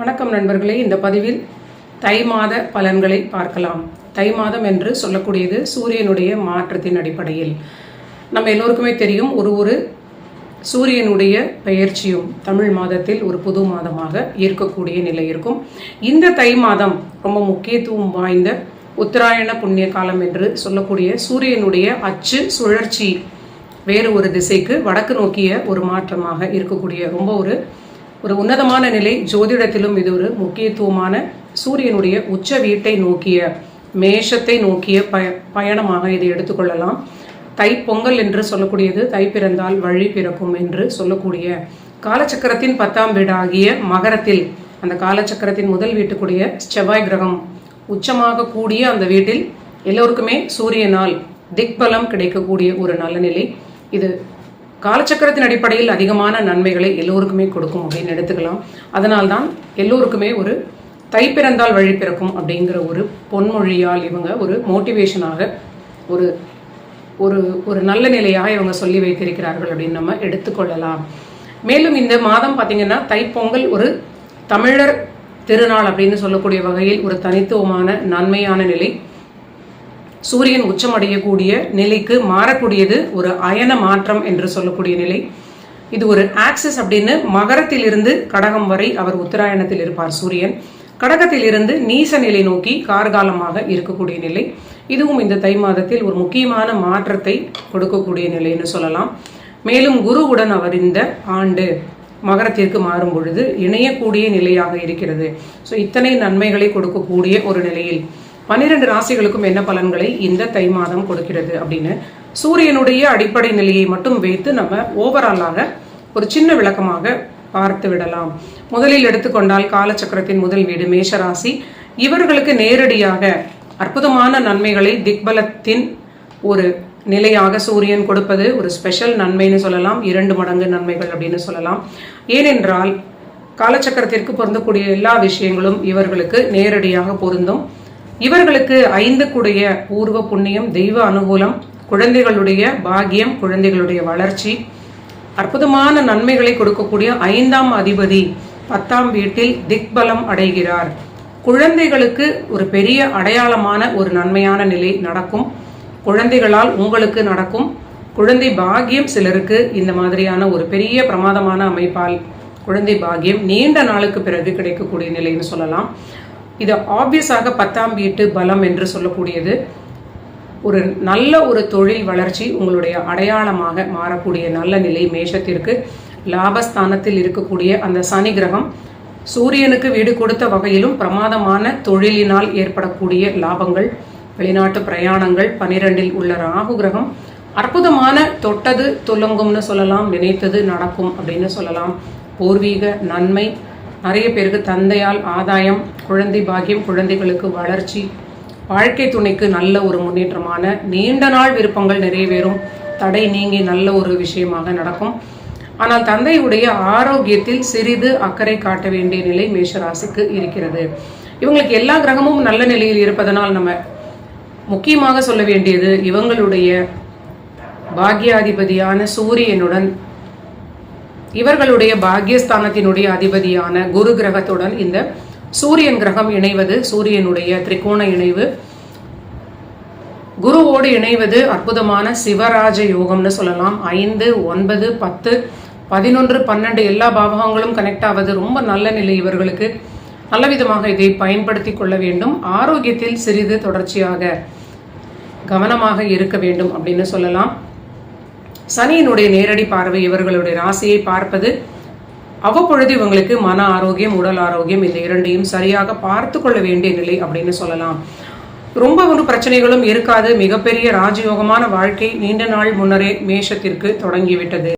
வணக்கம் நண்பர்களே. இந்த பதிவில் தை மாத பலன்களை பார்க்கலாம். தை மாதம் என்று சொல்லக்கூடியது சூரியனுடைய மாற்றத்தின் அடிப்படையில். நம்ம எல்லோருக்குமே தெரியும் ஒரு ஒரு சூரியனுடைய பெயர்ச்சியும் தமிழ் மாதத்தில் ஒரு புது மாதமாக இருக்கக்கூடிய நிலை இருக்கும். இந்த தை மாதம் ரொம்ப முக்கியத்துவம் வாய்ந்த உத்தராயண புண்ணிய காலம் என்று சொல்லக்கூடிய சூரியனுடைய அச்சு சுழற்சி வேறு ஒரு திசைக்கு வடக்கு நோக்கிய ஒரு மாற்றமாக இருக்கக்கூடிய ரொம்ப ஒரு ஒரு உன்னதமான நிலை ஜோதிடத்திலும் இது ஒரு முக்கியத்துவமான சூரியனுடைய உச்ச வீட்டை நோக்கிய மேஷத்தை நோக்கிய பய பயணமாக இதை எடுத்துக்கொள்ளலாம். தை பொங்கல் என்று சொல்லக்கூடியது தை பிறந்தால் வழி பிறக்கும் என்று சொல்லக்கூடிய காலச்சக்கரத்தின் பத்தாம் வீடாகிய மகரத்தில் அந்த காலச்சக்கரத்தின் முதல் வீட்டுக்குரிய செவ்வாய் கிரகம் உச்சமாக கூடிய அந்த வீட்டில் எல்லோருக்குமே சூரியனால் திக்பலம் கிடைக்கக்கூடிய ஒரு நல்ல நிலை. இது காலச்சக்கரத்தின் அடிப்படையில் அதிகமான நன்மைகளை எல்லோருக்குமே கொடுக்கும் அப்படின்னு எடுத்துக்கலாம். அதனால்தான் எல்லோருக்குமே ஒரு தை பிறந்தால் வழி பிறக்கும் அப்படிங்கிற ஒரு பொன்மொழியால் இவங்க ஒரு மோட்டிவேஷனாக ஒரு ஒரு ஒரு நல்ல நிலையாக இவங்க சொல்லி வைத்திருக்கிறார்கள் அப்படின்னு நம்ம எடுத்துக்கொள்ளலாம். மேலும் இந்த மாதம் பார்த்தீங்கன்னா தைப்பொங்கல் ஒரு தமிழர் திருநாள் அப்படின்னு சொல்லக்கூடிய வகையில் ஒரு தனித்துவமான நன்மையான நிலை. சூரியன் உச்சமடையக்கூடிய நிலைக்கு மாறக்கூடியது ஒரு அயன மாற்றம் என்று சொல்லக்கூடிய நிலை. இது ஒரு ஆக்சிஸ் அப்படின்னு மகரத்தில் இருந்து கடகம் வரை அவர் உத்தராயணத்தில் இருப்பார் சூரியன். கடகத்தில் இருந்து நீச நிலை நோக்கி கார்காலமாக இருக்கக்கூடிய நிலை. இதுவும் இந்த தை மாதத்தில் ஒரு முக்கியமான மாற்றத்தை கொடுக்கக்கூடிய நிலைன்னு சொல்லலாம். மேலும் குருவுடன் அவர் இந்த ஆண்டு மகரத்திற்கு மாறும் பொழுது இணையக்கூடிய நிலையாக இருக்கிறது. ஸோ இத்தனை நன்மைகளை கொடுக்கக்கூடிய ஒரு நிலையில் பன்னிரண்டு ராசிகளுக்கும் என்ன பலன்களை இந்த தை மாதம் கொடுக்கிறது அப்படின்னு சூரியனுடைய அடிப்படை நிலையை மட்டும் வைத்து நம்ம ஓவராலாக ஒரு சின்ன விளக்கமாக பார்த்து விடலாம். முதலில் எடுத்துக்கொண்டால் காலச்சக்கரத்தின் முதல் வீடு மேஷராசி. இவர்களுக்கு நேரடியாக அற்புதமான நன்மைகளை திக்பலத்தின் ஒரு நிலையாக சூரியன் கொடுப்பது ஒரு ஸ்பெஷல் நன்மைன்னு சொல்லலாம். இரண்டு மடங்கு நன்மைகள் அப்படின்னு சொல்லலாம். ஏனென்றால் காலச்சக்கரத்திற்கு பொருந்தக்கூடிய எல்லா விஷயங்களும் இவர்களுக்கு நேரடியாக பொருந்தும். இவர்களுக்கு ஐந்து கூடிய பூர்வ புண்ணியம் தெய்வ அனுகூலம் குழந்தைகளுடைய பாகியம் குழந்தைகளுடைய வளர்ச்சி அற்புதமான நன்மைகளை கொடுக்கக்கூடிய ஐந்தாம் அதிபதி பத்தாம் வீட்டில் திக்பலம் அடைகிறார். குழந்தைகளுக்கு ஒரு பெரிய அடையாளமான ஒரு நன்மையான நிலை நடக்கும். குழந்தைகளால் உங்களுக்கு நடக்கும். குழந்தை பாகியம் சிலருக்கு இந்த மாதிரியான ஒரு பெரிய பிரமாதமான அமைப்பால் குழந்தை பாகியம் நீண்ட நாளுக்கு பிறகு கிடைக்கக்கூடிய நிலைன்னு சொல்லலாம். இது ஆப்வியஸாக பத்தாம் வீட்டு பலம் என்று சொல்லக்கூடியது. ஒரு நல்ல ஒரு தொழில் வளர்ச்சி உங்களுடைய அடையாளமாக மாறக்கூடிய நல்ல நிலை மேஷத்திற்கு லாபஸ்தானத்தில் இருக்கக்கூடிய அந்த சனி கிரகம் சூரியனுக்கு வீடு கொடுத்த வகையிலும் பிரமாதமான தொழிலினால் ஏற்படக்கூடிய லாபங்கள் வெளிநாட்டு பிரயாணங்கள் பனிரெண்டில் உள்ள ராகு கிரகம் அற்புதமான தொட்டது துலங்கும்னு சொல்லலாம் நினைத்தது நடக்கும் அப்படின்னு சொல்லலாம். பூர்வீக நன்மை நிறைய பேருக்கு தந்தையால் ஆதாயம் குழந்தை பாக்கியம் குழந்தைகளுக்கு வளர்ச்சி வாழ்க்கை துணைக்கு நல்ல ஒரு முன்னேற்றமான நீண்ட நாள் விருப்பங்கள் நிறைவேறும் தடை நீங்கி நல்ல ஒரு விஷயமாக நடக்கும். ஆனால் தந்தையுடைய ஆரோக்கியத்தில் சிறிது அக்கறை காட்ட வேண்டிய நிலை மேஷராசிக்கு இருக்கிறது. இவங்களுக்கு எல்லா கிரகமும் நல்ல நிலையில் இருப்பதனால் நம்ம முக்கியமாக சொல்ல வேண்டியது இவங்களுடைய பாக்யாதிபதியான சூரியனுடன் இவர்களுடைய பாக்யஸ்தானத்தினுடைய அதிபதியான குரு கிரகத்துடன் இந்த சூரியன் கிரகம் இணைவது சூரியனுடைய திரிகோண இணைவு குருவோடு இணைவது அற்புதமான சிவராஜ யோகம்னு சொல்லலாம். ஐந்து ஒன்பது பத்து பதினொன்று பன்னெண்டு எல்லா பாவகங்களும் கனெக்ட் ஆவது ரொம்ப நல்ல நிலை இவர்களுக்கு. நல்ல விதமாக இதை பயன்படுத்தி கொள்ள வேண்டும். ஆரோக்கியத்தில் சிறிது தொடர்ச்சியாக கவனமாக இருக்க வேண்டும் அப்படின்னு சொல்லலாம். சனியினுடைய நேரடி பார்வை இவர்களுடைய ராசியை பார்ப்பது அவ்வப்பொழுது இவங்களுக்கு மன ஆரோக்கியம் உடல் ஆரோக்கியம் இந்த இரண்டையும் சரியாக பார்த்து கொள்ள வேண்டிய நிலை அப்படின்னு சொல்லலாம். ரொம்ப ஒரு பிரச்சனைகளும் இருக்காது. மிகப்பெரிய ராஜயோகமான வாழ்க்கை நீண்ட நாள் முன்னரே மேஷத்திற்கு தொடங்கிவிட்டது.